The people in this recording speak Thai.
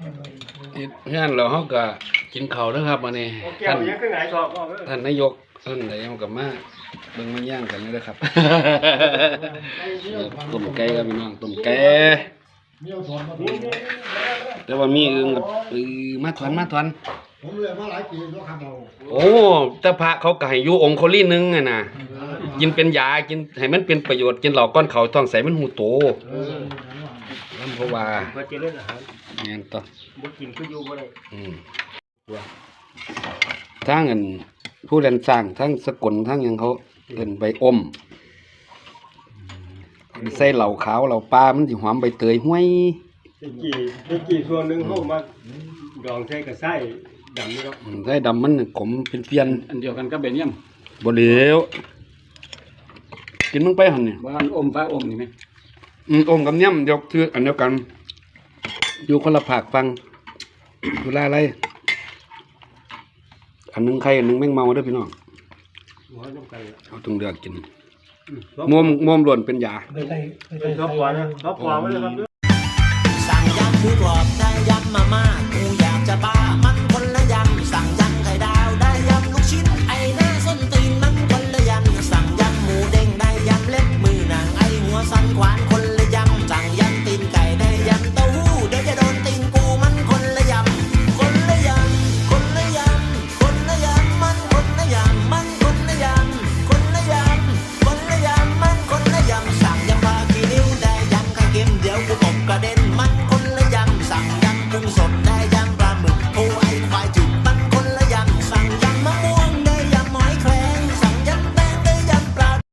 เพื่อนเราเขาก็กินข้าวนะครับวันนี้โอเคท่านยังขึ้นไหนสอบบอกเออท่านนายกท่านไหนเอากลับมาเบิ่งมาย่างกันนี่นะครับ ต้มไก่ครับพี่น้องต้มไก่แต่ว่ามีอึงกับเออมาถอนมาถอน ผมเรียนมาหลายปีแล้วครับเราโอ้แต่พระเขาก็ให้อยู่องค์โคลีนึงอะนะกินเป็นยากินให้มันเป็นประโยชน์กินเหล่าก้อนเขาท้องใสมันหูโต เออ นั่นเพราะว่าเพื่อจะเล่นอาหารแม่นต่อบ่กินก็อยู่บ่ได้อืมว่าทั้งอันผู้เรียนสร้างทั้งสกลทั้งหยังเขาเอิ้นใบอมใส่เหล่าขาวเหล่าปลามันสิหอมใบเตยห้วย ตะกี้ตะกี้ส่วนหนึงเฮามาดองใส่กับไส้ดำนี่เนาะอืมใส่ดำมันขมเป็นเพียนอันเดียวกันกับเบเนียมบ่เหลวกินมึงไปหั่นนี่บ้านอมฟ้าอมนี่ไหม อืมอมกับเนี่ยมเดียวคืออันเดียวกัน อยู่คนละภาคฟังอยู่ล่าไร อันหนึงไข่อันหนึงแมงเมาเด้อพี่น้องหัวต้องกันละเอาต้องเลือกกินอืมม่วมม่วมล้วนเป็นยาเป็นชอบกว่านะชอบกว่าไว้เลยครับ สั่งยำหมูกรอบได้ยำมาม่ากูอยากจะบ้ามันคนละยำสั่งยำไข่ดาวได้ยำลูกชิ้นไอ้หน้าส้นตีนมันคนละยำสั่งยำหมูเด้งได้ยำเล็บมือนางไอ้หัวสันขวานคนละ るお金